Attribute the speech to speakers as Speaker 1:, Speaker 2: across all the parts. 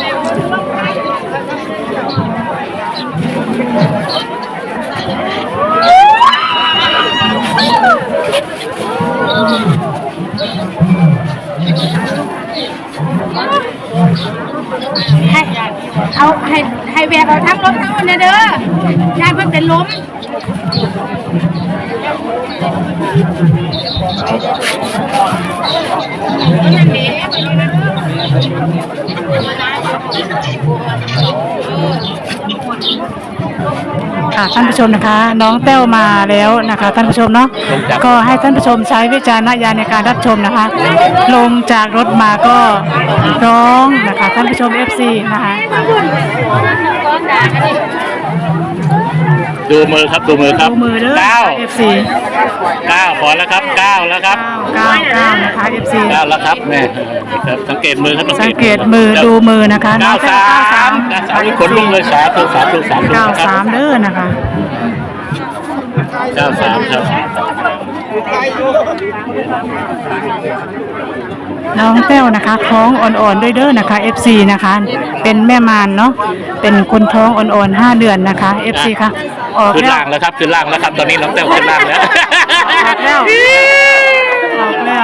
Speaker 1: ให้ ให้แวกเอาทั้งรถทั้งวันเด้อยายเพิ่นเป็นล้มเค่ะ
Speaker 2: ท่านผู้ชมนะคะ น้องแต้วมาแล้วนะคะ ท่านผู้ชมเนาะก็ให้ท่านผู้ชมใช้วิจารณญาณในการรับชมนะคะ ลงจากรถมาก็ร้องนะคะ ท่านผู้ชม FC นะคะ
Speaker 3: ดูมือครับดูมือครับ
Speaker 2: ดูมือเด้อ
Speaker 3: เก้า
Speaker 2: FC
Speaker 3: เก้าพอแล้วครับเก้าแล้วครับ
Speaker 2: 9 9นะคะ FC
Speaker 3: เก้าแล้วครับแม่ครับสังเกตมือครับ
Speaker 2: สังเกตมือดูมือนะคะน้
Speaker 3: เก้า
Speaker 2: องแต้ว
Speaker 3: สามเก้าสามนี่ขนลุกเลยสาธุสาธุสาธุ
Speaker 2: เก้า
Speaker 3: นะครับ
Speaker 2: สามเด้อนะคะ
Speaker 3: เก้าสามครับ
Speaker 2: น้องแต้วนะคะท้องอ่อนๆด้วยเด้อนะคะ FC นะคะ เป็นแม่มารเนาะเป็นคนท้องอ่อนๆ5เดือนนะคะ FC ค่ะออก
Speaker 3: ขึ้น
Speaker 2: แล้ว
Speaker 3: ล่างแล้วครับขึ้นล่างแล้วครับ ตอนนี้น้องแต้วขึ้นล่างแล้ว
Speaker 2: ออกแล้ว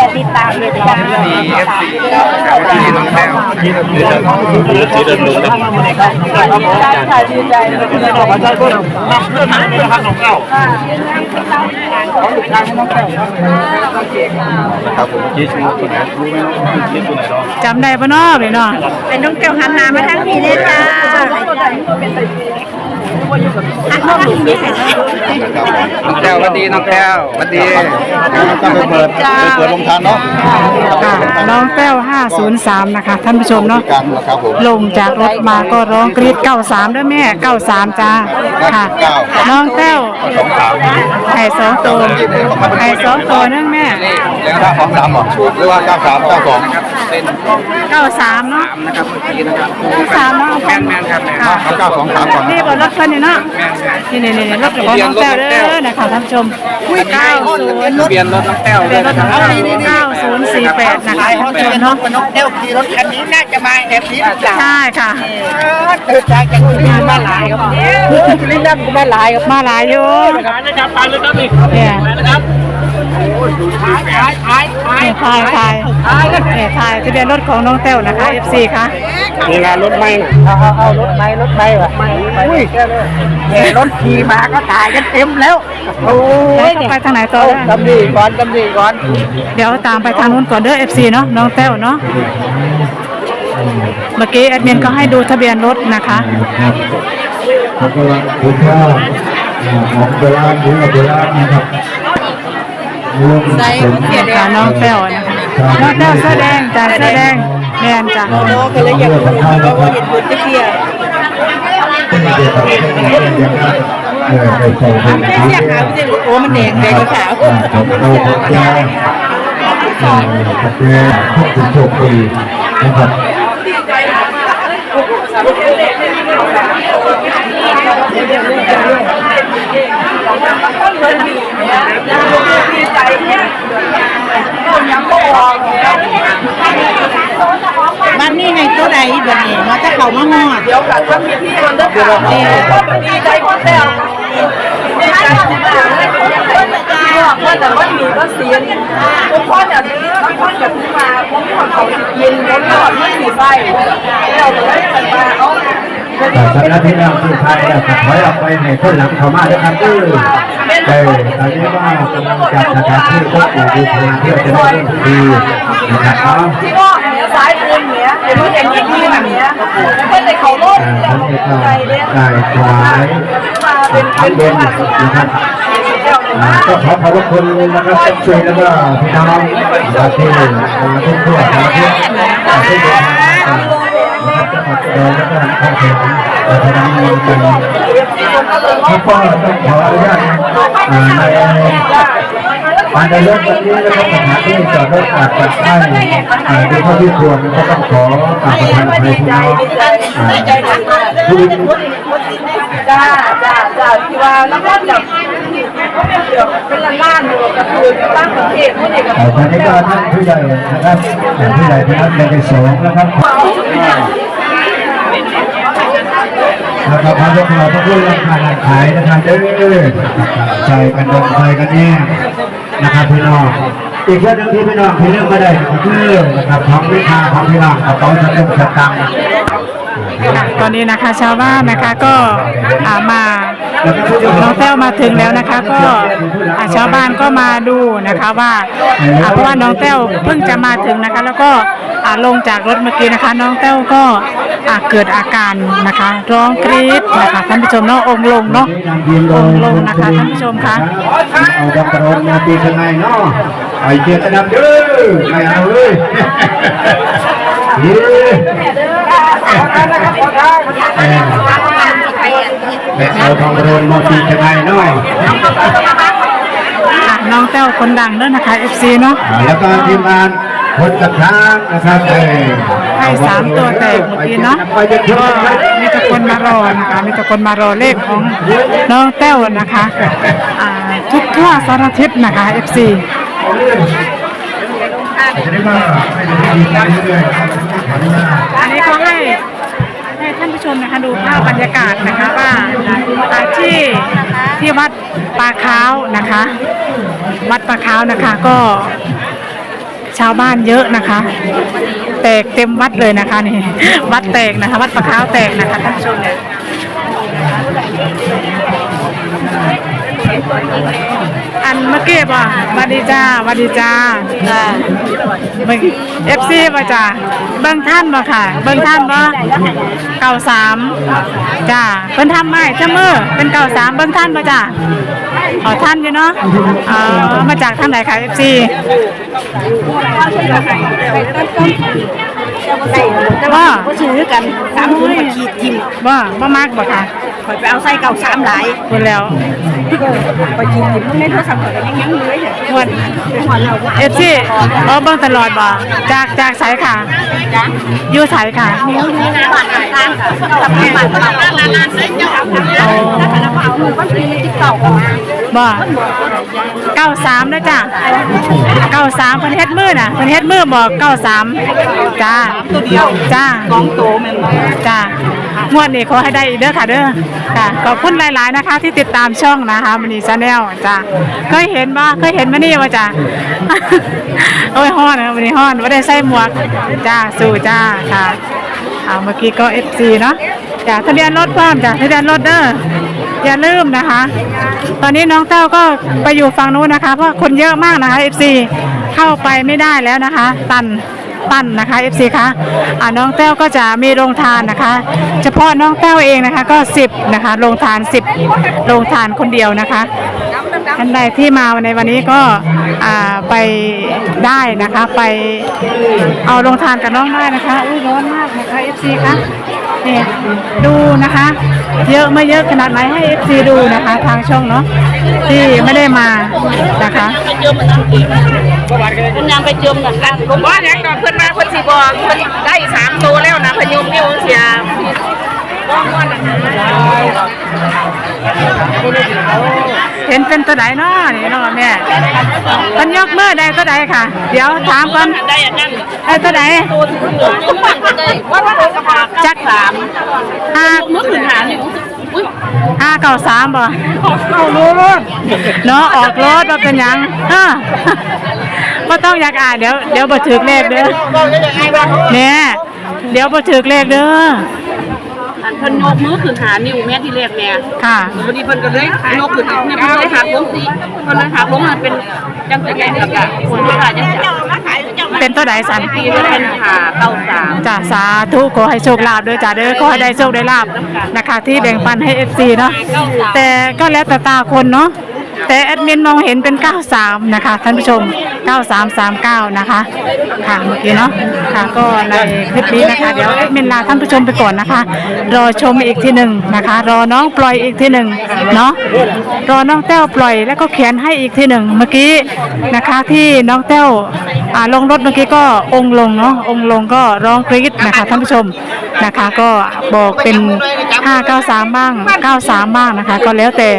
Speaker 2: อกแล้วนะคะจำได้ปะเนาะเลยเนาะ
Speaker 1: เป็นน้องแก้วหันหน้ามาทางนี้เลยจ้าอันน้องหลุมนี่ค่ะ
Speaker 4: น้องแก้วสวัสดีน้องแก้วสวัสดี
Speaker 5: ก็ไปเปิดไปเปิดลงทานเนาะ
Speaker 2: ค่ะน้องแต้ว503 นะคะ ท่านผู้ชมเนาะลงจากรถมาก็ร้องกรีด93ด้วยแม่93จ้าค่ะน้องแต้ว
Speaker 5: สองสาม
Speaker 2: ไข่สองตัวไข่สองตัวนึงแม่
Speaker 5: แล้วถ้าสองสามหรอหรือว่าเก้าสามเก้าสอง
Speaker 4: เป็น
Speaker 2: 93เนาะ
Speaker 4: สามนะครับเมื่อกี้นะครับ
Speaker 2: 93เนาะ
Speaker 4: แม่นแม่นครับแม่น
Speaker 2: ค่ะ
Speaker 5: เอาเก้าสองสามก่อน
Speaker 2: นี่บนรถคันนี้เนาะ
Speaker 4: แม่นแม่น
Speaker 2: นี่นี่นี่รถของน้องแต้วเด้อนะคะท่านผู้ชม90
Speaker 4: ทะเบียนรถน้องแก้ว
Speaker 2: เป็นรถของ9048นะคะท่านผู้ชมเนาะ
Speaker 1: น้องแก้วขี่รถคันนี้น่าจะมาแบบนี้จ้า
Speaker 2: ใช่ค่ะ
Speaker 1: เดินทางจากที่นี่มาหลายครับนี่นั่นก็มาหลายครับ
Speaker 2: มาหลายอยู่
Speaker 3: นะครับไปเลยครับอีก
Speaker 2: เนี่ย
Speaker 3: นะครับ
Speaker 1: ทายทาย
Speaker 2: เนี่ยถ่ายทะเบียนรถของน้องแต้วนะคะ FC ค่ะ
Speaker 4: มีงานรถไหม
Speaker 1: เอาเอาเอารถไหมรถไหมวะอุ้ยแกรถขี่มาก็ตายกันเต็มแล้ว โอ้ย
Speaker 2: ต้องไปทางไหนต่อ
Speaker 1: ตำดีก่อนตำดีก่อน
Speaker 2: เดี๋ยวตามไปทางนู้นก่อนเด้อ FC เนาะน้องแต้วเนาะเมื่อกี้แอดมินก็ให้ดูทะเบียนรถนะคะ
Speaker 5: ผมกำลังคุณค่าของโบราณหรือโบราณนะครับ ใส่
Speaker 2: ค่ะน้องแต้วนะคะน้องแต้วเสื้อแดงจ้ะเสื้อแดงแดงจ้ะ
Speaker 1: โอ้ก็เลยอยากรู้ว่าว่าเห็นบุญตะเกียบ
Speaker 5: เออไปใส่ถุง
Speaker 1: เสียขาวไม่ใช่โอ้มันแดงแดงขาว
Speaker 5: ผมเอาผมแก้เออผมแก้พวกคุณโชคดีนะครับ
Speaker 1: บ้านนี้ไงตัวใดแบบนี้มาถ้าเขามาหอดเดี๋ยวกับถ้ามีที่มันก็ขาดดีดีใจคนเดียวดีใจคนเดียว ว่าแต่ว่ามีก็เสียนทุกคนอย่างนี้ทุกคนอย่างที่มาผมที่เขากินแล้วก็ไม่มีไฟเราเลยกันมาเขา
Speaker 5: สำนักที่นั่งที่ไทยจะถอยออกไปในคนหลังเขามาด้วยกันดื้อเออตอนนี้ว่ากำลังจัดสถานที่ควบคุมดูทางเพื่อจะได้เรื่องที่ดีนะครับ
Speaker 1: สายบุญเนี้ยเดี๋ยวมันอย่างนี้ที่แบบเนี้ยเพื่อนในเขาโลด
Speaker 5: แต่ผมจะต้อง
Speaker 1: ใจเนี่ย
Speaker 5: ได้ถวาย
Speaker 1: มาเป็นเป็นผู้มาสุด
Speaker 5: นะครับก็ขอขอบคุณนะครับท่านช่วยแล้วก็พี่น้องมาที่มาทุกทั่วสารทิศที่เดินทางนะครับจังหวัดอุดรแล้วก็ทางเขตแต่ทางนี้เป็นที่พ่อต้องขออนุญาตอ่า ในอันในรื่องวันนี้นะครับสถานที่จอดรถอาจจะให้อ่าเป็นข้อที่ควรก็ต้องขอกราบประทานอภัยพี่น้องอ่าผู้ที่
Speaker 1: จ้าจ้าจ้าที่ว่าแล้วก็จับเป็นล้านล้านอยู่กับคือตั้งประเทศพวกนี้กับ
Speaker 5: เอ่อตอนนี้ก็ท่านผู้ใหญ่นะครับผู้ใหญ่ที่นัดในที่สองนะครับนะครับพระยกเราพระพุทธราคาขายนะครับเด้อใส่กันดงใส่กันแน่ นะครับพี่น้องอีกเรื่องหนึงที่พี่น้องพี่เรื่องไม่ได้ก็คือนะครับของวิชาของพี่น้องกระเป๋าสตางค์สตังค์
Speaker 2: ค่ะ ตอนนี้นะคะชาวบ้านนะคะก็ามาน้องแต้วมาถึงแล้วนะคะ ก็ชาวบ้านก็มาดูนะคะว่าเพราะว่าน้องแต้วเพิ่งจะมาถึงนะคะ แล้วก็ลงจากรถเมื่อกี้นะคะ น้องแต้วก็อาเกิดอาการนะคะร้องกรี๊ดนะคะท่านผู้ชมเนาะองลงเนาะองลงนะคะท่านผู้ชมคะ
Speaker 5: เอาดอกกระโดดมาตีข้างในเนาะไอเจียตนับเด้อไม่เอาเลยเย้ แต่เอาทองกระโดดมาตีข้างนเนาะ
Speaker 2: อะน้องแต้วคนดังเด้อนะคะ FC เนาะ
Speaker 5: แล้วก็ทีมงานคนกระทางนะครับเออ
Speaker 2: ให้สามตัวแตกเมื่อกี้เนาะ
Speaker 5: ไปจะขึ้น
Speaker 2: ก็มีต่คนมารอนะคะมีต่คนมารอเลขของน้องแต้วนะคะทุกทั่วสารทิศนะคะ FC
Speaker 5: จะได้ว่าให้ดูดีๆเรื่อยๆขออนุญาต
Speaker 2: อันนี้ก็ให้ให้ท่านผู้ชมนะคะดูภาพบรรยากาศนะคะว่าอาที่ที่วัดปลาขาวนะคะ วัดปลาขาวนะคะก็ ชาวบ้านเยอะนะคะ แตกเต็มวัดเลยนะคะนี่วัดแตกนะคะ วัดปลาขาวแตกนะคะท่านผู้ชมเนี่ย อันเมื่อกี้ป่ะสวัสดีจ้าสวัสดีจ้าจ้าเอฟซีป่ะจ้าเบิ้งท่านป่ะค่ะ เบิ้งท่านป่ะเก่าสามจ้าเพิ่นทำไม่เจ้ามือเป็นเก่าสามเบิ้งท่านป่ะจ้าอ๋อท่านอยู่เนาะเอ่อมาจากท่านไหนคะเอฟซีว่า
Speaker 1: ก็ซื้อกันสามถุงมาขีดทิม
Speaker 2: ว่าบ่มากบ่ค่ะ
Speaker 1: คอยไปเอาไส้เก่าสามหลาย
Speaker 2: พูดแล้ว
Speaker 1: ไปขีดทิมในโทรศัพท์ข่อยก็ยังยังเลยเนี่ย
Speaker 2: หมด
Speaker 1: หัวเราก็
Speaker 2: เอฟซีเออเบิ่งตลอดบ่จากจากสายค่ะอยู่สายค่ะ
Speaker 1: นิ้วนี้นะบาทข้างค่ะกับบ้านบ้านบ้านร้านร้านเลยเจ้าเอาแล้วก็เอาก็คือในติ๊กต็อกมา
Speaker 2: บ่เก้าสามนะจ้ะเก้าสามเพิ่นเฮ็ดมือน่ะเพิ่นเฮ็ดมือบอกเก้าสามจ้า
Speaker 1: ตัวเดียว
Speaker 2: จ้า
Speaker 1: สองโตแม่นบ่
Speaker 2: จ้า งวดนี้ขอให้ได้อีกเด้อค่ะเด้อค่ะขอบคุณหลายๆนะคะ ที่ติดตามช่องนะคะมันนี่ชาแนลจ้าเคยเห็นบ่เคยเห็นมานี่บ่จ้าโอ้ยฮ้อนนะวันนี้ฮ้อนว่าได้ใส่หมวกจ้าสู้จ้าค่ะเอาเมื่อกี้ก็ FC เนาะจ้าทะเบียนรถความจ้าทะเบียนรถเด้ออย่าลืมนะคะ ตอนนี้น้องเต้าก็ไปอยู่ฝั่งนู้นนะคะ เพราะคนเยอะมากนะคะ FC เข้าไปไม่ได้แล้วนะคะ ตัน ปั้นนะคะ FC คะอ่าน้องแต้วก็จะมีโรงทานนะคะ เฉพาะน้องแต้วเองนะคะก็ 10นะคะโรงทาน 10โรงทานคนเดียวนะคะท่านใดที่มาในวันนี้ก็ไปได้นะคะไปเอาโรงทานกับน้องได้นะคะอุ้ยร้อนมากนะคะ FC คะนี่ดูนะคะ เยอะไม่เยอะขนาดไหนให้ซีดูนะคะ ทางช่องเนาะที่ไม่ได้มานะคะ
Speaker 1: คุณยังไปเจิมกันกันผมว่าอย่างดอกเพิ่นมาเพื่อนสีบอกเพิ่นได้สามตัวแล้วนะพยมนิ้วเสียบ้องว่าน่ะ
Speaker 2: เห็นเป็นตัวใดเนาะนี่เนาะแม่มันยกมือใดตัวใดค่ะ เดี๋ยวถามก่อน
Speaker 1: ได้อย่างนั้น
Speaker 2: ไอ้ตัวใด
Speaker 1: ตัวถึงเหลืองทุกวันก็ได้ว่าว่าเรากระบะ
Speaker 2: จักสามห้า
Speaker 1: เมื่อคืนหานี่อุ้ย
Speaker 2: ห้าเก้าสามบ่
Speaker 1: เข้ารู้รถ
Speaker 2: เนาะออกรถว่าเป็นหยังฮะก็ต้องอยากอ่านเดี๋ยวเดี๋ยวบ่ถึกเลขเด้อ
Speaker 1: บอกได้ยังไงบ้าง
Speaker 2: แม่เดี๋ยวบ่ถึกเลขเด้อ
Speaker 1: อันเพิ่นยกมือขึ้นหานิ้วแม่ที่แรกแม่
Speaker 2: ค่ะ
Speaker 1: พอดีเพิ่นก็เลยยกขึ้นเนี่ยเพิ่นเลยหักลงสิเพิ่นเลยหักลงมันเป็นจังไงกับอะคนที่ขายจังจัง
Speaker 2: เป็นตัวใดสัน
Speaker 1: ปีมันเป็นหาเก้าสาม
Speaker 2: จ้าสาธุขอให้โชคลาภด้วยจ้าเด้อขอให้ได้โชคได้ลาภนะคะ ที่แบ่งปันให้ FC เนาะแต่ก็แล้วแต่ตาคนเนาะ แต่แอดมินมองเห็นเป็น 93 นะคะ ท่านผู้ชม 9339 นะคะ ค่ะเมื่อกี้เนาะค่ะก็ในคลิปนี้นะคะ เดี๋ยวแอดมินลาท่านผู้ชมไปก่อนนะคะ รอชมอีกทีหนึ่งนะคะ รอน้องปล่อยอีกทีหนึ่งเนาะรอน้องแต้วปล่อยแล้วก็เขียนให้อีกทีหนึ่งเมื่อกี้นะคะที่น้องแต้ว อ่าลงรถเมื่อกี้ก็องค์ลงเนาะองค์ลงก็ร้องกรี๊ดนะคะท่านผู้ชมนะคะ ก็บอกเป็น 593 บ้าง 93 บ้างนะคะ ก็แล้วแต่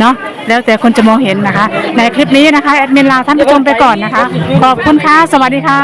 Speaker 2: เนาะแล้วแต่คนจะมองเห็นนะคะ ในคลิปนี้นะคะแอดมินลาท่านผู้ชมไปก่อนนะคะ ขอบคุณค่ะ สวัสดีค่ะ